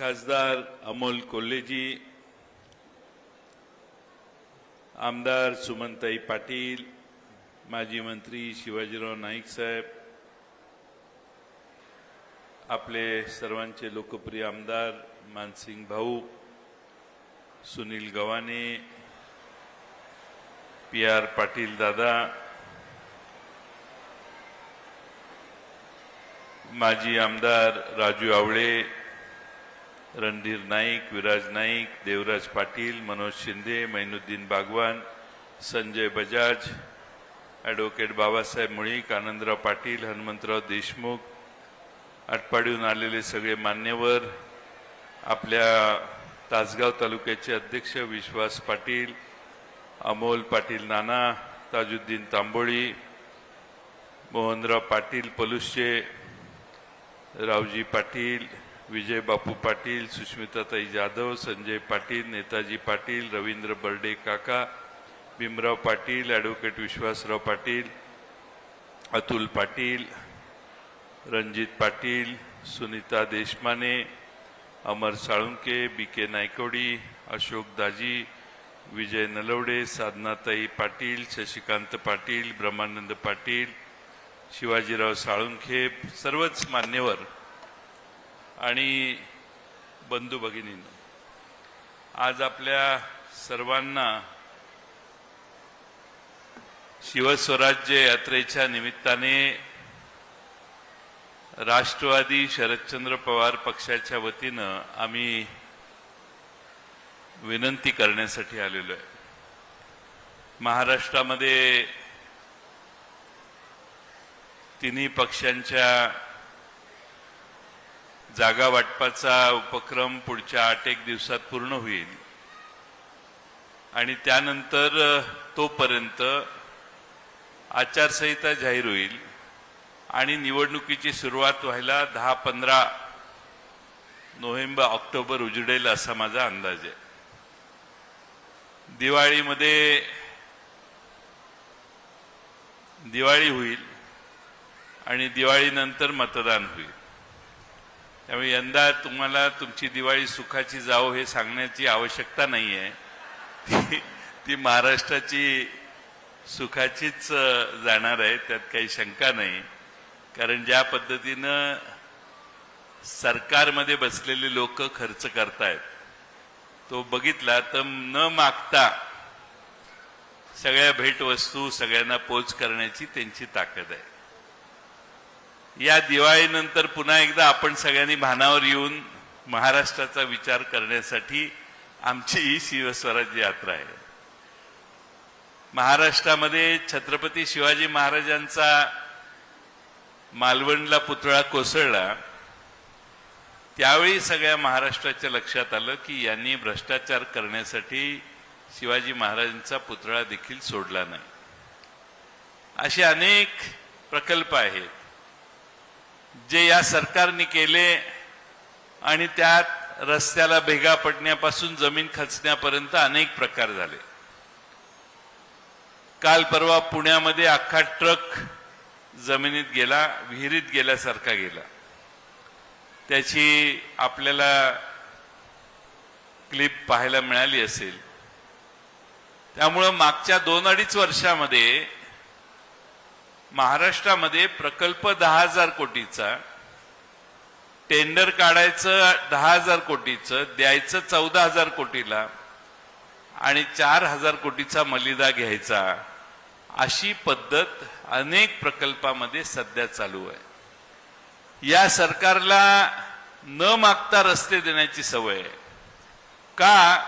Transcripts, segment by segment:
खासदार अमोल कोल्हेजी आमदार सुमनताई पाटील माजी मंत्री शिवाजीराव नाईक साहेब आपले सर्वांचे लोकप्रिय आमदार मानसिंग भाऊ सुनील गव्हाणे पी आर पाटील दादा माजी आमदार राजू आवळे रणधीर नाईक विराज नाईक देवराज पाटील मनोज शिंदे मैनुद्दीन बागवान संजय बजाज ॲडव्होकेट बाबासाहेब मुळीक आनंदराव पाटील हनुमंतराव देशमुख आटपाडीहून आलेले सगळे मान्यवर आपल्या तासगाव तालुक्याचे अध्यक्ष विश्वास पाटील अमोल पाटील नाना ताजुद्दीन तांबोळी मोहनराव पाटील पलुसचे रावजी पाटील विजय बापू Patil सुष्मिताताई Jadhav Sanjay Patil Netaji Patil Ravindra Barde Kaka Bhimrao Patil advocate Vishwasrao Patil Atul Patil Ranjit Patil Sunita Deshmane Amar Salunke B K Naikodi Ashok Daji Vijay Nalawade Sadhanatai Patil Shashikant Patil Brahmanand Patil Shivajirao Salunkhe सर्वच मान्यवर आणि बंधू भगिनींनो आज आपल्या सर्वांना शिवस्वराज्य यात्रेच्या निमित्ताने राष्ट्रवादी शरदचंद्र पवार पक्षाच्या वतीनं आम्ही विनंती करण्यासाठी आलेलो आहे. महाराष्ट्रामध्ये तिन्ही पक्षांच्या जागा वाटपाचा उपक्रम पुढच्या आठ एक दिवसात पूर्ण होईल. आणि त्यानंतर तोपर्यंत आचारसंहिता जाहीर होईल आणि निवडणुकीची सुरुवात व्हायला दहा पंधरा नोव्हेंबर ऑक्टोबर उजडेल असा माझा अंदाज आहे. दिवाळीमध्ये दिवाळी होईल आणि दिवाळीनंतर मतदान होईल. त्यामुळे यंदा तुम्हाला तुमची दिवाळी सुखाची जावो हे सांगण्याची आवश्यकता नाही आहे ती ती महाराष्ट्राची सुखाचीच जाणार आहे त्यात काही शंका नाही. कारण ज्या पद्धतीनं सरकारमध्ये बसलेले लोक खर्च करतायत तो बघितला तर न मागता सगळ्या भेटवस्तू सगळ्यांना पोच करण्याची त्यांची ताकद आहे. या दिवाळीनंतर पुन्हा एकदा आपण सगळ्यांनी भानावर येऊन महाराष्ट्राचा विचार करण्यासाठी आमची ही शिवस्वराज्य यात्रा आहे. महाराष्ट्रामध्ये छत्रपती शिवाजी महाराजांचा मालवणला पुतळा कोसळला त्यावेळी सगळ्या महाराष्ट्राच्या लक्षात आलं की यांनी भ्रष्टाचार करण्यासाठी शिवाजी महाराजांचा पुतळा देखील सोडला नाही. असे अनेक प्रकल्प आहेत. जे या सरकारने केले आणि त्यात रस्त्याला भेगा पडण्यापासून जमीन खचण्यापर्यंत अनेक प्रकार झाले. काल परवा पुण्यामध्ये अख्खा ट्रक जमिनीत गेला विहिरीत गेल्यासारखा गेला. त्याची आपल्याला क्लिप पाहायला मिळाली असेल. त्यामुळं मागच्या दोन अडीच वर्षामध्ये महाराष्ट्रामध्ये प्रकल्प दहा हजार कोटीचा टेंडर काढायचं दहा हजार कोटीचं द्यायचं चौदा हजार कोटीला आणि चार हजार कोटीचा मलिदा घ्यायचा अशी पद्धत अनेक प्रकल्पामध्ये सध्या चालू आहे. या सरकारला न मागता रस्ते देण्याची सवय आहे. का?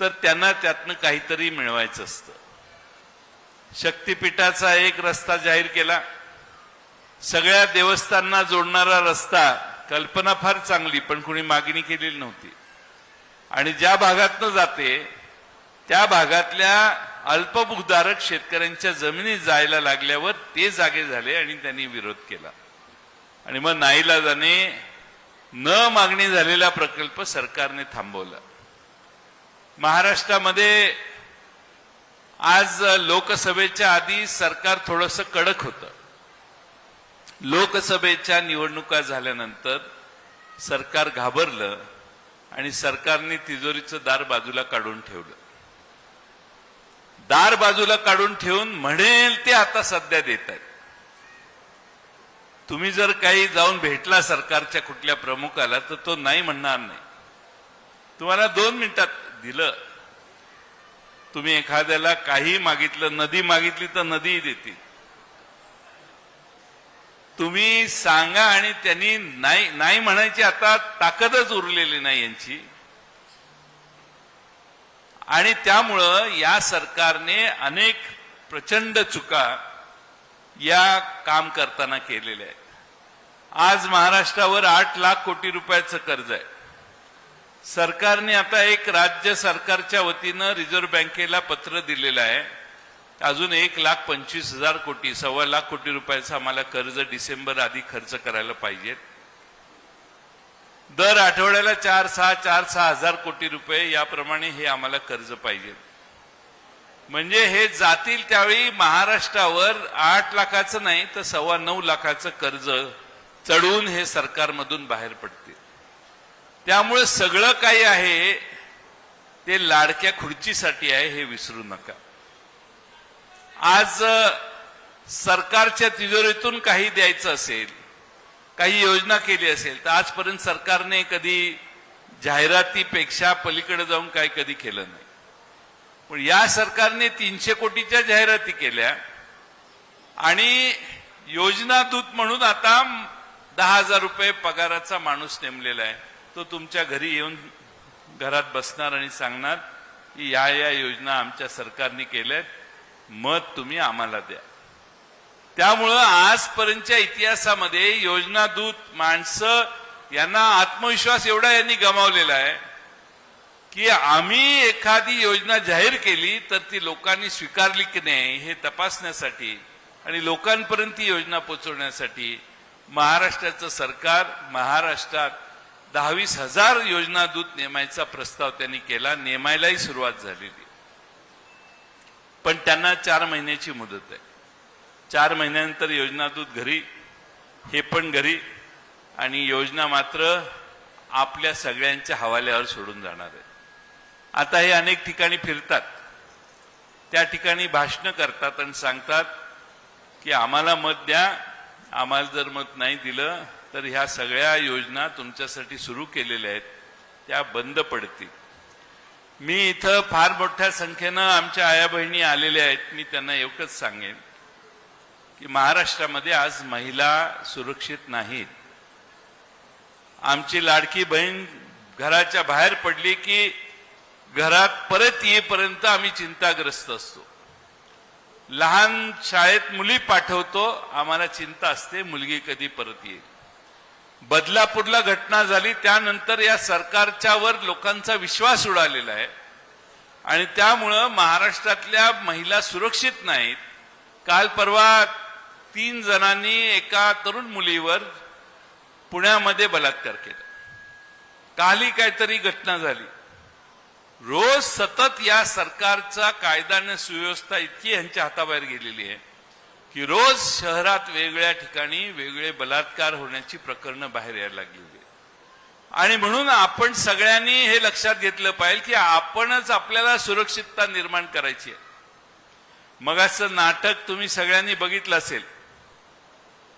तर त्यांना त्यातनं काहीतरी मिळवायचं असतं. शक्तिपीठाचा एक रस्ता जाहीर केला. सगळ्या देवस्थांना जोडणारा रस्ता कल्पना फार चांगली पण कुणी मागणी केलेली नव्हती. आणि ज्या भागातनं जाते त्या भागातल्या अल्पभूधारक शेतकऱ्यांच्या जमिनी जायला लागल्यावर ते जागे झाले आणि त्यांनी विरोध केला. आणि मग नाईलाजाने न मागणी झालेला प्रकल्प सरकारने थांबवला. महाराष्ट्रामध्ये आज लोकसभेच्या आधी सरकार थोडस कडक होतं. लोकसभेच्या निवडणुका झाल्यानंतर सरकार घाबरलं आणि सरकारने तिजोरीचं दार बाजूला काढून ठेवलं. दार बाजूला काढून ठेवून म्हणेल ते आता सध्या देत आहेत. तुम्ही जर काही जाऊन भेटला सरकारच्या कुठल्या प्रमुखाला तर तो नाही म्हणणार नाही. तुम्हाला दोन मिनिटात दिलं. तुम्ही एखाद्याला काही मागितलं नदी मागितली तर नदीही देतील. तुम्ही सांगा आणि त्यांनी नाही नाही म्हणायची आता ताकदच उरलेली नाही यांची. आणि त्यामुळं या सरकारने अनेक प्रचंड चुका या काम करताना केलेल्या आहेत. आज महाराष्ट्रावर आठ लाख कोटी रुपयाचं कर्ज आहे. सरकारने आता एक राज्य सरकारच्या वतीनं रिझर्व्ह बँकेला पत्र दिलेलं आहे. अजून एक लाख पंचवीस हजार कोटी सव्वा लाख कोटी रुपयाचं आम्हाला कर्ज डिसेंबर आधी खर्च करायला पाहिजे. दर आठवड्याला चार सहा चार सहा हजार कोटी रुपये याप्रमाणे हे आम्हाला कर्ज पाहिजे. म्हणजे हे जातील त्यावेळी महाराष्ट्रावर आठ लाखाचं नाही तर सव्वा नऊ लाखाचं कर्ज चढवून हे सरकारमधून बाहेर पडते त्यामुळे सगळं काही आहे ते लाडक्या खुर्चीसाठी आहे हे विसरू नका. आज सरकारच्या तिजोरीतून काही द्यायचं असेल काही योजना केली असेल तर आजपर्यंत सरकारने कधी जाहिरातीपेक्षा पलीकडे जाऊन काय कधी केलं नाही. पण या सरकारने तीनशे कोटीच्या जाहिराती केल्या आणि योजना दूत म्हणून आता दहा हजार रुपये पगाराचा माणूस नेमलेला आहे. तो तुमच्या घरी येऊन घरात बसणार आणि सांगणार की या या योजना आमच्या सरकारने केल्यात मत तुम्ही आम्हाला द्या. त्यामुळं आजपर्यंतच्या इतिहासामध्ये योजना दूत माणसं यांना आत्मविश्वास एवढा यांनी गमावलेला आहे की आम्ही एखादी योजना जाहीर केली तर ती लोकांनी स्वीकारली की नाही हे तपासण्यासाठी आणि लोकांपर्यंत ती योजना पोचवण्यासाठी महाराष्ट्राचं सरकार महाराष्ट्रात दहावीस हजार योजना दूत नेमायचा प्रस्ताव त्यांनी केला नेमायलाही सुरुवात झालेली. पण त्यांना चार महिन्याची मुदत आहे. चार महिन्यानंतर योजना दूत घरी हे पण घरी आणि योजना मात्र आपल्या सगळ्यांच्या हवाल्यावर सोडून जाणार आहे. आता हे अनेक ठिकाणी फिरतात. त्या ठिकाणी भाषणं करतात आणि सांगतात की आम्हाला मत द्या आम्हाला जर मत नाही दिलं तर ह्या सगळ्या योजना तुमच्यासाठी सुरू केलेल्या आहेत. त्या बंद पडतील. मी इथं फार मोठ्या संख्येनं आमच्या आया बहिणी आलेल्या आहेत. मी त्यांना एकच सांगेन की महाराष्ट्रामध्ये आज महिला सुरक्षित नाहीत. आमची लाडकी बहीण घराच्या बाहेर पडली की घरात परत येईपर्यंत आम्ही चिंताग्रस्त असतो. लहान शाळेत मुली पाठवतो आम्हाला चिंता असते मुलगी कधी परत येईल. बदलापूरला घटना झाली त्यानंतर या सरकारच्यावर लोकांचा विश्वास उडालेला आहे. आणि त्यामुळं महाराष्ट्रातल्या महिला सुरक्षित नाहीत. काल परवा तीन जणांनी एका तरुण मुलीवर पुण्यामध्ये बलात्कार केला. कालही काहीतरी घटना झाली. रोज सतत या सरकारचा कायदा आणि सुव्यवस्था इतकी यांच्या हाताबाहेर गेलेली आहे. की रोज शहरात वेगळ्या ठिकाणी वेगळे बलात्कार होण्याची प्रकरणं बाहेर यायला लागली आणि म्हणून आपण सगळ्यांनी हे लक्षात घेतलं पाहिजे की आपणच आपल्याला सुरक्षितता निर्माण करायची आहे. मग असं नाटक तुम्ही सगळ्यांनी बघितलं असेल.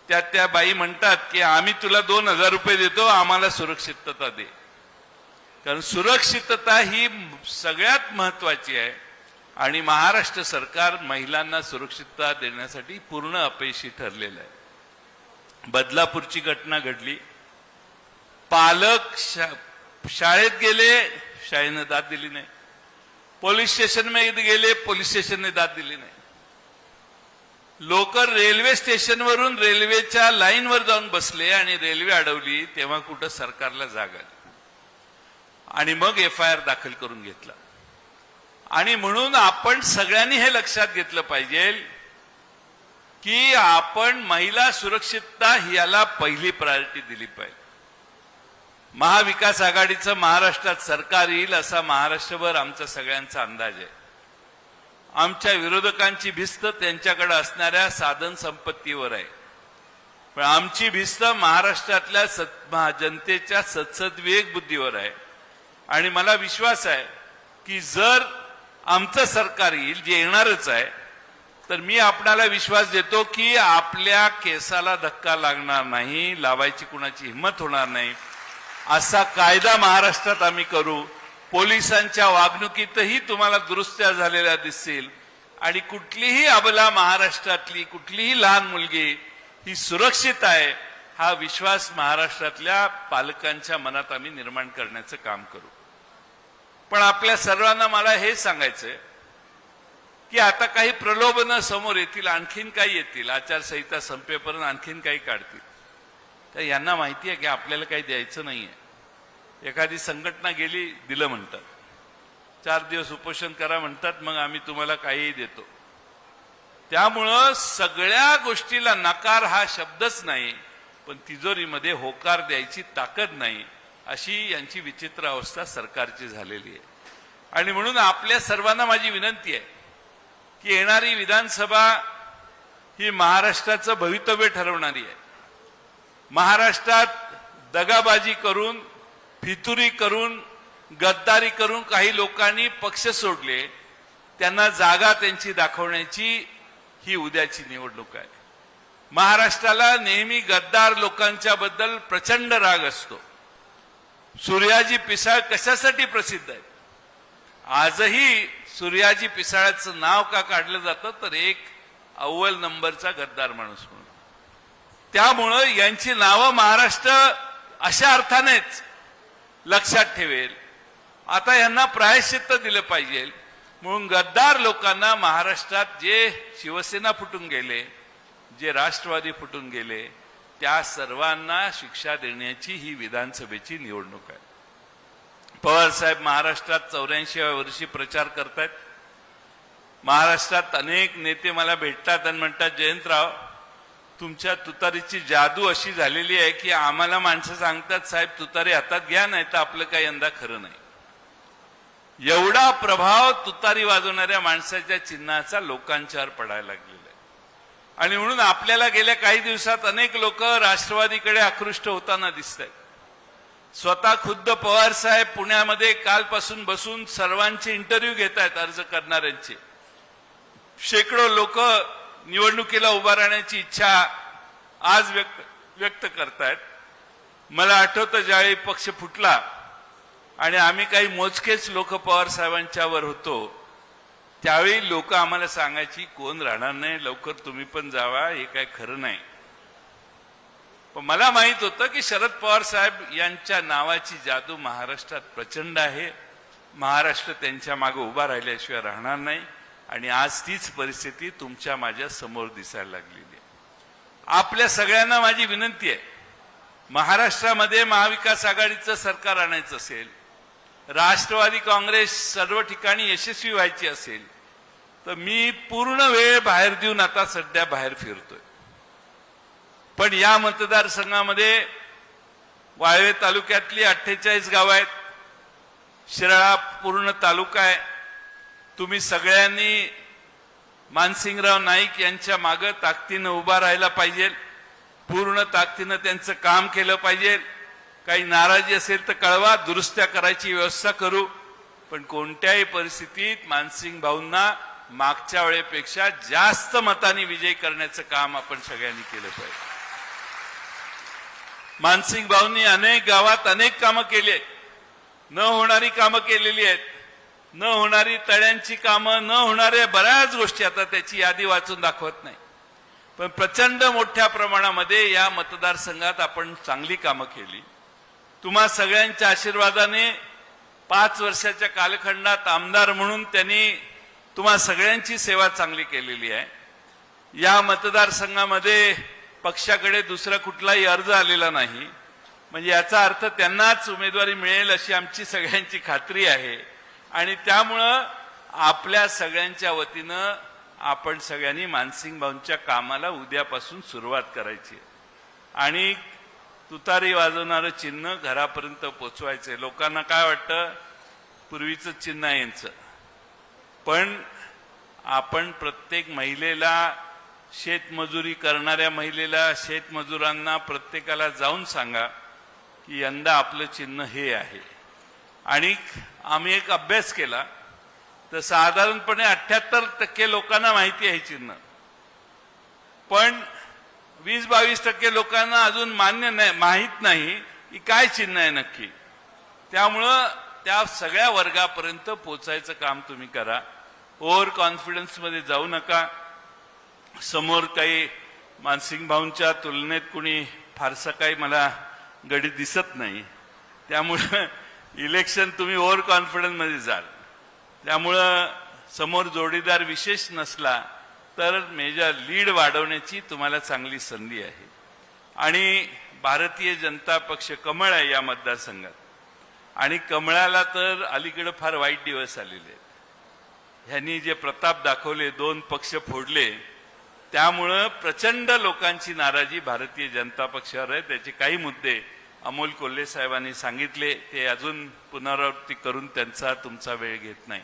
त्यात त्या बाई म्हणतात की आम्ही तुला दोन हजार रुपये देतो आम्हाला सुरक्षितता दे. कारण सुरक्षितता ही सगळ्यात महत्वाची आहे. आणि महाराष्ट्र सरकार महिलांना सुरक्षितता देण्यासाठी पूर्ण अपयशी ठरलेलं आहे. बदलापूरची घटना घडली. पालक शा- शाळेत गेले शाळेनं दाद दिली नाही. पोलीस स्टेशनमध्ये गेले पोलीस स्टेशनने दाद दिली नाही. लोक रेल्वे स्टेशनवरून रेल्वेच्या लाईनवर जाऊन बसले आणि रेल्वे अडवली तेव्हा कुठं सरकारला जाग आली. आणि मग एफ आय आर दाखल करून घेतला. आणि म्हणून आपण सगळ्यांनी हे लक्षात घेतलं पाहिजे की आपण महिला सुरक्षितता याला पहिली प्रायोरिटी दिली पाहिजे. महाविकास आघाडीचं महाराष्ट्रात सरकार येईल असा महाराष्ट्रभर आमचा सगळ्यांचा अंदाज आहे. आमच्या विरोधकांची भिस्त त्यांच्याकडे असणाऱ्या साधन संपत्तीवर आहे. पण आमची भिस्त महाराष्ट्रातल्या सत जनतेच्या सत्सद्विवेक बुद्धीवर आहे. आणि मला विश्वास आहे की जर आमचं सरकार येईल जे येणारच आहे तर मी आपणाला विश्वास देतो की आपल्या केसाला धक्का लागणार नाही लावायची कुणाची हिंमत होणार नाही. असा कायदा महाराष्ट्रात आम्ही करू. पोलिसांच्या वागणुकीतही तुम्हाला दुरुस्त्या झालेल्या दिसतील. आणि कुठलीही अबला महाराष्ट्रातली कुठलीही लहान मुलगी ही सुरक्षित आहे हा विश्वास महाराष्ट्रातल्या पालकांच्या मनात आम्ही निर्माण करण्याचं काम करू. पण आपल्या सर्वांना मला हे सांगायचंय की आता काही प्रलोभनं समोर येतील आणखीन काही येतील आचारसंहिता संपेपर्यंत आणखीन काही काढतील. तर यांना माहिती आहे की आपल्याला काही द्यायचं नाहीये. एखादी संघटना गेली दिलं म्हणतात. चार दिवस उपोषण करा म्हणतात मग आम्ही तुम्हाला काहीही देतो. त्यामुळं सगळ्या गोष्टीला नकार हा शब्दच नाही पण तिजोरीमध्ये होकार द्यायची ताकद नाही. अशी यांची विचित्र अवस्था सरकारची झालेली आहे. आणि म्हणून आपल्या सर्वांना माझी विनंती आहे की येणारी विधानसभा ही महाराष्ट्राचं भवितव्य ठरवणारी आहे. महाराष्ट्रात दगाबाजी करून फितुरी करून गद्दारी करून काही लोकांनी पक्ष सोडले त्यांना जागा त्यांची दाखवण्याची ही उद्याची निवडणूक आहे. महाराष्ट्राला नेहमी गद्दार लोकांच्या बद्दल प्रचंड राग असतो. सूर्याजी पिसाळ कशासाठी प्रसिद्ध आहे आजही सूर्याजी पिसाळ्याचं नाव का काढलं जातं तर एक अव्वल नंबरचा गद्दार माणूस म्हणून. त्यामुळं यांची नावं महाराष्ट्र अशा अर्थानेच लक्षात ठेवेल. आता यांना प्रायश्चित्त दिलं पाहिजे. म्हणून गद्दार लोकांना महाराष्ट्रात जे शिवसेना फुटून गेले जे राष्ट्रवादी फुटून गेले त्या सर्वांना शिक्षा देण्याची ही विधानसभेची निवडणूक आहे. पवार साहेब महाराष्ट्रात चौऱ्याऐंशीव्या वर्षी प्रचार करतायत. महाराष्ट्रात अनेक नेते मला भेटतात आणि म्हणतात जयंतराव तुमच्या तुतारीची जादू अशी झालेली आहे की आम्हाला माणसं सांगतात साहेब तुतारी हातात घ्या नाही तर आपलं काही यंदा खरं नाही. एवढा प्रभाव तुतारी वाजवणाऱ्या माणसाच्या चिन्हाचा लोकांच्यावर पडायला लागलेला आणि म्हणून आपल्याला गेल्या काही दिवसात अनेक लोक राष्ट्रवादीकडे आकृष्ट होताना दिसत आहेत स्वतः खुद्द पवार साहेब पुण्यामध्ये कालपासून बसून सर्वांचे इंटरव्ह्यू घेत आहेत अर्ज करणाऱ्यांचे. शेकडो लोक निवडणुकीला उभा राहण्याची इच्छा आज व्यक्त व्यक्त करतायत. मला आठवतं ज्यावेळी पक्ष फुटला आणि आम्ही काही मोजकेच लोक पवार साहेबांच्यावर होतो त्यावेळी लोक आम्हाला सांगायची कोण राहणार नाही? लवकर तुम्ही पण जावा हे काय खरं नाही. पण मला माहीत होतं की शरद पवार साहेब यांच्या नावाची जादू महाराष्ट्रात प्रचंड आहे. महाराष्ट्र त्यांच्या मागे उभा राहिल्याशिवाय राहणार नाही. आणि आज तीच परिस्थिती तुमच्या माझ्यासमोर दिसायला लागलेली आहे. आपल्या सगळ्यांना माझी विनंती आहे. महाराष्ट्रामध्ये महाविकास आघाडीचं सरकार आणायचं असेल राष्ट्रवादी काँग्रेस सर्व ठिकाणी यशस्वी व्हायची असेल तर मी पूर्ण वेळ बाहेर देऊन आता सध्या बाहेर फिरतोय. पण या मतदारसंघामध्ये वाळवे तालुक्यातली अठ्ठेचाळीस गावं आहेत. शिराळा पूर्ण तालुका आहे. तुम्ही सगळ्यांनी मानसिंगराव नाईक यांच्या मागं ताकदीनं उभा राहायला पाहिजे. पूर्ण ताकदीनं त्यांचं काम केलं पाहिजे. काही नाराजी असेल तर कळवा दुरुस्त्या करायची व्यवस्था करू. पण कोणत्याही परिस्थितीत मानसिंग भाऊंना मागच्या वेळेपेक्षा जास्त मताने विजय करण्याचं काम आपण सगळ्यांनी केलं पाहिजे. मानसिंग भाऊंनी अनेक गावात अनेक कामं केली आहेत. न होणारी कामं केलेली आहेत. न होणारी तळ्यांची कामं न होणाऱ्या बऱ्याच गोष्टी आता त्याची यादी वाचून दाखवत नाही. पण प्रचंड मोठ्या प्रमाणामध्ये या मतदारसंघात आपण चांगली कामं केली. तुम्हा सगळ्यांच्या आशीर्वादाने पाच वर्षाच्या कालखंडात आमदार म्हणून त्यांनी तुम्हा सगळ्यांची सेवा चांगली केलेली आहे. या मतदारसंघामध्ये पक्षाकडे दुसरा कुठलाही अर्ज आलेला नाही. म्हणजे याचा अर्थ त्यांनाच उमेदवारी मिळेल अशी आमची सगळ्यांची खात्री आहे. आणि त्यामुळं आपल्या सगळ्यांच्या वतीनं आपण सगळ्यांनी मानसिंग भाऊंच्या कामाला उद्यापासून सुरुवात करायची. आणि तुतारी वाजवणारं चिन्ह घरापर्यंत पोचवायचंय. लोकांना काय वाटतं? पूर्वीचं चिन्ह यांचं. पण आपण प्रत्येक महिलेला शेतमजुरी करणाऱ्या महिलेला शेतमजुरांना प्रत्येकाला जाऊन सांगा की यंदा आपलं चिन्ह हे आहे. आणि आम्ही एक अभ्यास केला तर साधारणपणे अठ्याहत्तर टक्के लोकांना माहिती आहे चिन्ह. पण वीस बावीस टक्के लोकांना अजून मान्य नाही माहीत नाही की काय चिन्ह आहे नक्की. त्यामुळं त्या सगळ्या वर्गापर्यंत पोचायचं काम तुम्ही करा. ओव्हर कॉन्फिडन्समध्ये जाऊ नका. समोर काही मानसिंग भाऊंच्या तुलनेत कुणी फारसं काही मला गडी दिसत नाही. त्यामुळं इलेक्शन तुम्ही ओव्हर कॉन्फिडन्समध्ये जाल. त्यामुळं समोर जोडीदार विशेष नसला तर मेजर लीड वाढवण्याची तुम्हाला चांगली संधी आहे. आणि भारतीय जनता पक्ष कमळ आहे या मतदारसंघात. आणि कमळाला तर अलीकडे फार वाईट दिवस आलेले आहेत. ह्यांनी जे प्रताप दाखवले दोन पक्ष फोडले त्यामुळं प्रचंड लोकांची नाराजी भारतीय जनता पक्षावर आहे. त्याचे काही मुद्दे अमोल कोल्हे साहेबांनी सांगितले ते अजून पुनरावृत्ती करून त्यांचा तुमचा वेळ घेत नाही.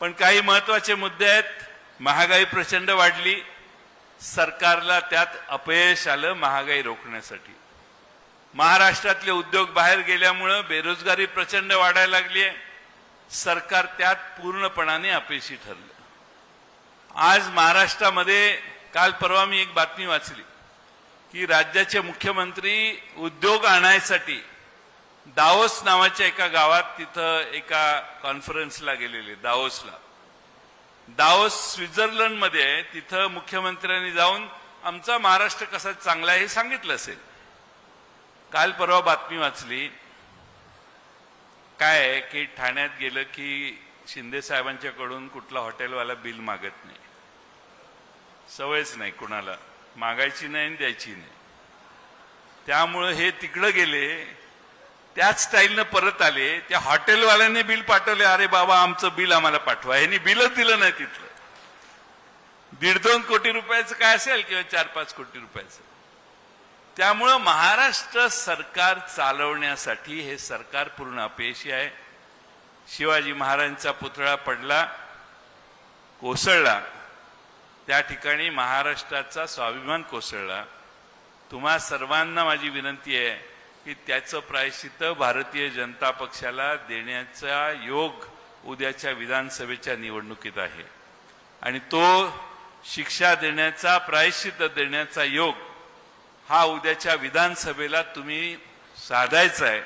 पण काही महत्त्वाचे मुद्दे आहेत. महागाई प्रचंड वाढली. सरकारला त्यात अपयश आलं महागाई रोखण्यासाठी. महाराष्ट्रातले उद्योग बाहेर गेल्यामुळं बेरोजगारी प्रचंड वाढायला लागली आहे. सरकार त्यात पूर्णपणाने अपयशी ठरलं आज महाराष्ट्रामध्ये काल परवा मी एक बातमी वाचली की राज्याचे मुख्यमंत्री उद्योग आणायसाठी दाओस नावाच्या एका गावात तिथं एका कॉन्फरन्सला गेलेले दाओसला दाओस स्वित्झर्लंडमध्ये आहे. तिथं मुख्यमंत्र्यांनी जाऊन आमचा महाराष्ट्र कसा चांगला आहे हे सांगितलं असेल काल परवा बातमी वाचली काय आहे की ठाण्यात गेलं की शिंदे साहेबांच्याकडून कुठला हॉटेलवाला बिल मागत नाही. सवयच नाही कुणाला. मागायची नाही आणि द्यायची नाही. त्यामुळं हे तिकडं गेले त्याच स्टाईलनं परत आले त्या हॉटेलवाल्याने बिल पाठवले अरे बाबा आमचं बिल आम्हाला पाठवा. ह्यांनी बिलच दिलं नाही तिथलं. दीड दोन कोटी रुपयाचं काय असेल किंवा चार पाच कोटी रुपयाचं? त्यामुळं महाराष्ट्र सरकार चालवण्यासाठी हे सरकार पूर्ण अपयशी आहे. शिवाजी महाराजांचा पुतळा पडला कोसळला. त्या ठिकाणी महाराष्ट्राचा स्वाभिमान कोसळला. तुम्हा सर्वांना माझी विनंती आहे की त्याचं प्रायश्चित भारतीय जनता पक्षाला देण्याचा योग उद्याच्या विधानसभेच्या निवडणुकीत आहे. आणि तो शिक्षा देण्याचा प्रायश्चित देण्याचा योग हा उद्याच्या विधानसभेला तुम्ही साधायचा आहे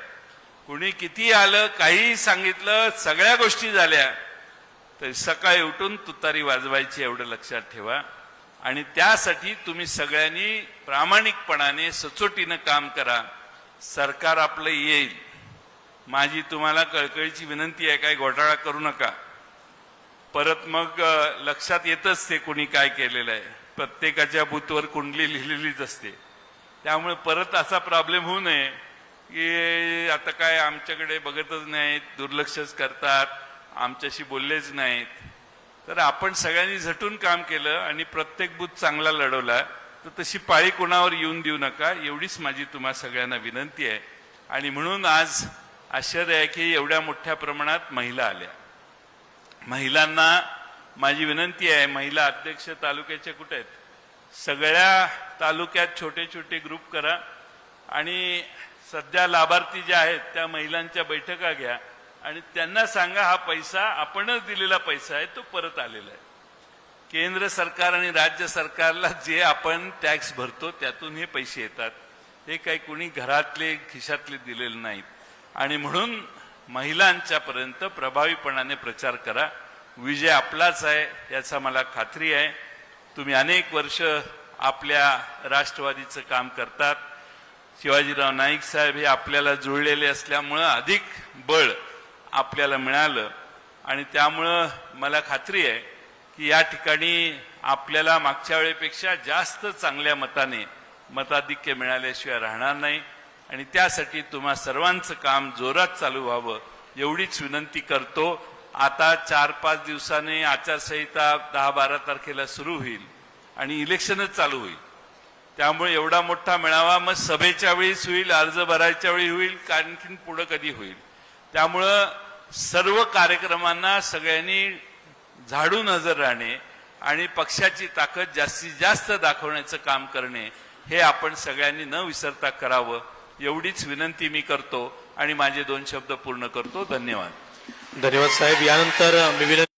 कुणी किती आलं काही सांगितलं सगळ्या गोष्टी झाल्या. तरी सकाळी उठून तुतारी वाजवायची एवढं लक्षात ठेवा. आणि त्यासाठी तुम्ही सगळ्यांनी प्रामाणिकपणाने सचोटीनं काम करा. सरकार आपलं येईल. माझी तुम्हाला कळकळीची विनंती आहे काय घोटाळा करू नका. परत मग लक्षात येतच ते कोणी काय केलेलं आहे प्रत्येकाच्या बूथवर कुंडली लिहिलेलीच असते. त्यामुळे परत असा प्रॉब्लेम होऊ नये की आता काय आमच्याकडे बघतच नाहीत दुर्लक्षच करतात आमच्याशी बोललेच नाहीत. तर आपण सगळ्यांनी झटून काम केलं आणि प्रत्येक बूथ चांगला लढवला तर तशी पाळी कोणावर येऊन देऊ नका एवढीच माझी तुम्हा सगळ्यांना विनंती आहे. आणि म्हणून आज आश्चर्य आहे की एवढ्या मोठ्या प्रमाणात महिला आल्या. महिलांना माझी विनंती आहे महिला अध्यक्ष तालुक्याच्या कुठे आहेत? सगळ्या तालुक्यात छोटे छोटे ग्रुप करा. आणि सध्या लाभार्थी ज्या आहेत त्या महिलांच्या बैठका घ्या. आणि त्यांना सांगा हा पैसा आपणच दिलेला पैसा आहे तो परत आलेला आहे. केंद्र सरकार आणि राज्य सरकारला जे आपण टॅक्स भरतो त्यातून हे पैसे येतात. हे काही कुणी घरातले खिशातले दिलेले नाहीत. आणि म्हणून महिलांच्यापर्यंत प्रभावीपणाने प्रचार करा. विजय आपलाच आहे याचा मला खात्री आहे. तुम्ही अनेक वर्ष आपल्या राष्ट्रवादीचं काम करतात. शिवाजीराव नाईक साहेब हे आपल्याला जुळलेले असल्यामुळं अधिक बळ आपल्याला मिळालं. आणि त्यामुळं मला खात्री आहे की या ठिकाणी आपल्याला मागच्या वेळेपेक्षा जास्त चांगल्या मताने मताधिक्य मिळाल्याशिवाय राहणार नाही. आणि त्यासाठी तुम्हा सर्वांचं काम जोरात चालू व्हावं एवढीच विनंती करतो. आता चार पाच दिवसाने आचारसंहिता दहा बारा तारखेला सुरू होईल आणि इलेक्शनच चालू होईल. त्यामुळे एवढा मोठा मेळावा मग सभेच्या वेळीच होईल अर्ज भरायच्या वेळी होईल आणखीन पुढं कधी होईल? त्यामुळं सर्व कार्यक्रमांना सगळ्यांनी झाडू नजर राहणे आणि पक्षाची ताकद जास्तीत जास्त दाखवण्याचं काम करणे हे आपण सगळ्यांनी न विसरता करावं एवढीच विनंती मी करतो आणि माझे दोन शब्द पूर्ण करतो. धन्यवाद. धन्यवाद साहेब. यानंतर मी विनंती